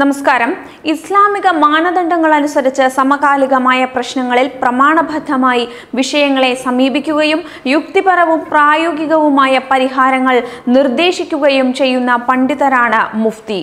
നമസ്കാരം. ഇസ്ലാമിക മാനദണ്ഡങ്ങൾ അനുസരിച്ച് സമകാലികമായ പ്രശ്നങ്ങളിൽ പ്രമാണബദ്ധമായി വിഷയങ്ങളെ സമീപിക്കുകയും യുക്തിപരവും പ്രായോഗികവുമായ പരിഹാരങ്ങൾ നിർദ്ദേശിക്കുകയും ചെയ്യുന്ന പണ്ഡിതരാണ് മുഫ്തി.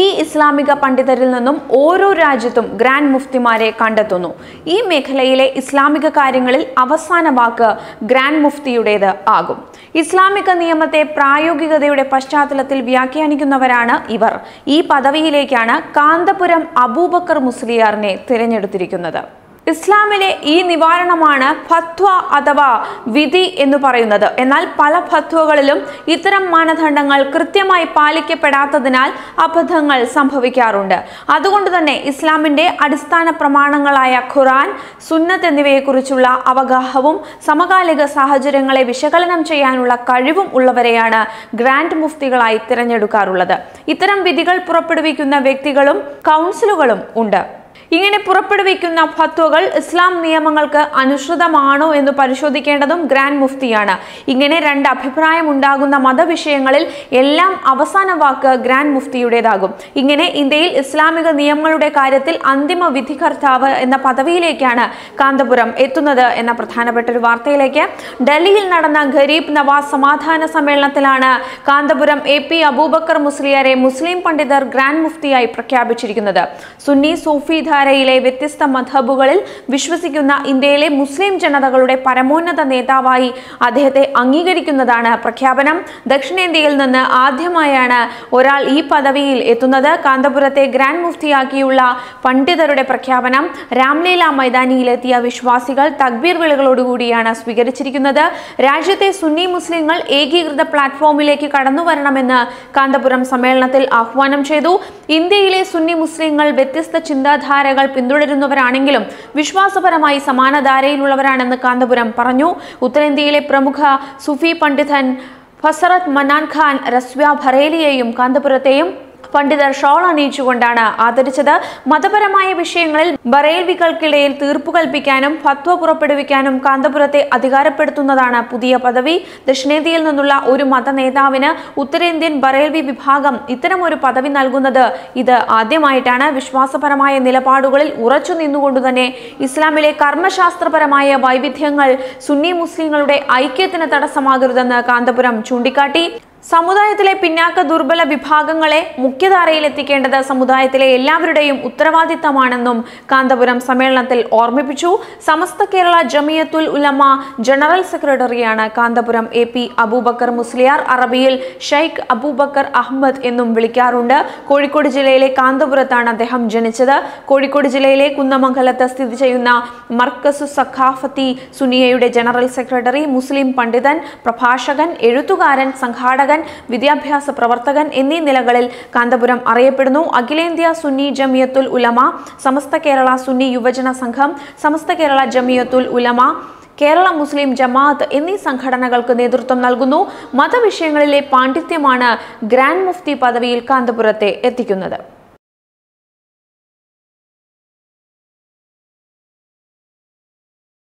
ഈ ഇസ്ലാമിക പണ്ഡിതരിൽ നിന്നും ഓരോ രാജ്യത്തും ഗ്രാൻഡ് മുഫ്തിമാരെ കണ്ടെത്തുന്നു. ഈ മേഖലയിലെ ഇസ്ലാമിക കാര്യങ്ങളിൽ അവസാന വാക്ക് ഗ്രാൻഡ് മുഫ്തിയുടേത് ആകും. ഇസ്ലാമിക നിയമത്തെ പ്രായോഗികതയുടെ പശ്ചാത്തലത്തിൽ വ്യാഖ്യാനിക്കുന്നവരാണ് ഇവർ. ഈ പദവിയിലേക്കാണ് കാന്തപുരം അബൂബക്കർ മുസ്ലിയാറിനെ തിരഞ്ഞെടുത്തിരിക്കുന്നത്. ഇസ്ലാമിലെ ഈ നിവാരണമാണ് ഫത്വ അഥവാ വിധി എന്ന് പറയുന്നത്. എന്നാൽ പല ഫത്വകളിലും ഇത്തരം മാനദണ്ഡങ്ങൾ കൃത്യമായി പാലിക്കപ്പെടാത്തതിനാൽ അബദ്ധങ്ങൾ സംഭവിക്കാറുണ്ട്. അതുകൊണ്ട് തന്നെ ഇസ്ലാമിന്റെ അടിസ്ഥാന പ്രമാണങ്ങളായ ഖുറാൻ സുന്നത്ത് എന്നിവയെക്കുറിച്ചുള്ള അവഗാഹവും സമകാലിക സാഹചര്യങ്ങളെ വിശകലനം ചെയ്യാനുള്ള കഴിവും ഉള്ളവരെയാണ് ഗ്രാൻഡ് മുഫ്തികളായി തിരഞ്ഞെടുക്കാറുള്ളത്. ഇത്തരം വിധികൾ പുറപ്പെടുവിക്കുന്ന വ്യക്തികളും കൗൺസിലുകളും ഉണ്ട്. ഇങ്ങനെ പുറപ്പെടുവിക്കുന്ന ഫത്വകൾ ഇസ്ലാം നിയമങ്ങൾക്ക് അനുസൃതമാണോ എന്ന് പരിശോധിക്കേണ്ടതും ഗ്രാൻഡ് മുഫ്തിയാണ്. ഇങ്ങനെ രണ്ട് അഭിപ്രായം ഉണ്ടാകുന്ന മതവിഷയങ്ങളിൽ എല്ലാം അവസാന വാക്ക് ഗ്രാൻഡ് മുഫ്തിയുടേതാകും. ഇങ്ങനെ ഇന്ത്യയിൽ ഇസ്ലാമിക നിയമങ്ങളുടെ കാര്യത്തിൽ അന്തിമ വിധികർത്താവ് എന്ന പദവിയിലേക്കാണ് കാന്തപുരം എത്തുന്നത് എന്ന പ്രധാനപ്പെട്ട ഒരു വാർത്തയിലേക്ക്. ഡൽഹിയിൽ നടന്ന ഗരീബ് നവാസ് സമാധാന സമ്മേളനത്തിലാണ് കാന്തപുരം എ പി അബൂബക്കർ മുസ്ലിയാരെ മുസ്ലിം പണ്ഡിതർ ഗ്രാൻഡ് മുഫ്തിയായി പ്രഖ്യാപിച്ചിരിക്കുന്നത്. സുന്നി സൂഫി ധാരയിലെ വ്യത്യസ്ത മധബുകളിൽ വിശ്വസിക്കുന്ന ഇന്ത്യയിലെ മുസ്ലിം ജനതകളുടെ പരമോന്നത നേതാവായി അദ്ദേഹത്തെ അംഗീകരിക്കുന്നതാണ് പ്രഖ്യാപനം. ദക്ഷിണേന്ത്യയിൽ നിന്ന് ആദ്യമായാണ് ഒരാൾ ഈ പദവിയിൽ എത്തുന്നത്. കാന്തപുരത്തെ ഗ്രാൻഡ് മുഫ്തിയാക്കിയുള്ള പണ്ഡിതരുടെ പ്രഖ്യാപനം രാംലീല മൈതാനിയിലെത്തിയ വിശ്വാസികൾ തക്ബീർ വിളികളോടുകൂടിയാണ് സ്വീകരിച്ചിരിക്കുന്നത്. രാജ്യത്തെ സുന്നി മുസ്ലിങ്ങൾ ഏകീകൃത പ്ലാറ്റ്ഫോമിലേക്ക് കടന്നു വരണമെന്ന് കാന്തപുരം സമ്മേളനത്തിൽ ആഹ്വാനം ചെയ്തു. ഇന്ത്യയിലെ സുന്നി മുസ്ലിങ്ങൾ വ്യത്യസ്ത ചിന്താധാരകൾ പിന്തുടരുന്നവരാണെങ്കിലും വിശ്വാസപരമായി സമാനധാരയിലുള്ളവരാണെന്ന് കാന്തപുരം പറഞ്ഞു. ഉത്തരേന്ത്യയിലെ പ്രമുഖ സുഫി പണ്ഡിതൻ ഫസറത്ത് മനാൻ ഖാൻ റസ്വ ഭറേലിയെയും കാന്തപുരത്തെയും പണ്ഡിതർ ഷോൾ അണിയിച്ചുകൊണ്ടാണ് ആദരിച്ചത്. മതപരമായ വിഷയങ്ങളിൽ ബറേൽവികൾക്കിടയിൽ തീർപ്പു കൽപ്പിക്കാനും ഫത്വ പുറപ്പെടുവിക്കാനും കാന്തപുരത്തെ അധികാരപ്പെടുത്തുന്നതാണ് പുതിയ പദവി. ദക്ഷിണേന്ത്യയിൽ നിന്നുള്ള ഒരു മത നേതാവിന് ഉത്തരേന്ത്യൻ ബറേൽവി വിഭാഗം ഇത്തരമൊരു പദവി നൽകുന്നത്. ഇത് ആദ്യമായിട്ടാണ് വിശ്വാസപരമായ നിലപാടുകളിൽ ഉറച്ചു നിന്നുകൊണ്ട് തന്നെ ഇസ്ലാമിലെ കർമ്മശാസ്ത്രപരമായ വൈവിധ്യങ്ങൾ സുന്നി മുസ്ലിങ്ങളുടെ ഐക്യത്തിന് തടസ്സമാകരുതെന്ന് കാന്തപുരം ചൂണ്ടിക്കാട്ടി. സമുദായത്തിലെ പിന്നാക്ക ദുർബല വിഭാഗങ്ങളെ മുഖ്യധാരയിൽ എത്തിക്കേണ്ടത് സമുദായത്തിലെ എല്ലാവരുടെയും ഉത്തരവാദിത്തമാണെന്നും കാന്തപുരം സമ്മേളനത്തിൽ ഓർമ്മിപ്പിച്ചു. സമസ്ത കേരള ജമിയത്തുൽ ഉലമ ജനറൽ സെക്രട്ടറിയാണ് കാന്തപുരം എ പി അബൂബക്കർ മുസ്ലിയാർ അറബിയിൽ ഷെയ്ഖ് അബൂബക്കർ അഹമ്മദ് എന്നും വിളിക്കാറുണ്ട്. കോഴിക്കോട് ജില്ലയിലെ കാന്തപുരത്താണ് അദ്ദേഹം ജനിച്ചത്. കോഴിക്കോട് ജില്ലയിലെ കുന്നമംഗലത്ത് സ്ഥിതി ചെയ്യുന്ന മർക്കസു സഖാഫത്തി സുനിയയുടെ ജനറൽ സെക്രട്ടറി മുസ്ലിം പണ്ഡിതൻ പ്രഭാഷകൻ എഴുത്തുകാരൻ സംഘാടകൻ വിദ്യാഭ്യാസ പ്രവർത്തകൻ എന്നീ നിലകളിൽ കാന്തപുരം അറിയപ്പെടുന്നു. അഖിലേന്ത്യാ സുന്നി ജമിയത്തുൽ ഉലമ സമസ്ത കേരള സുന്നി യുവജന സംഘം സമസ്ത കേരള ജമിയത്തുൽ ഉലമ കേരള മുസ്ലിം ജമാഅത്ത് എന്നീ സംഘടനകൾക്ക് നേതൃത്വം നൽകുന്നു. മതവിഷയങ്ങളിലെ പാണ്ഡിത്യമാണ് ഗ്രാൻഡ് മുഫ്തി പദവിയിൽ കാന്തപുരത്തെ എത്തിക്കുന്നത്.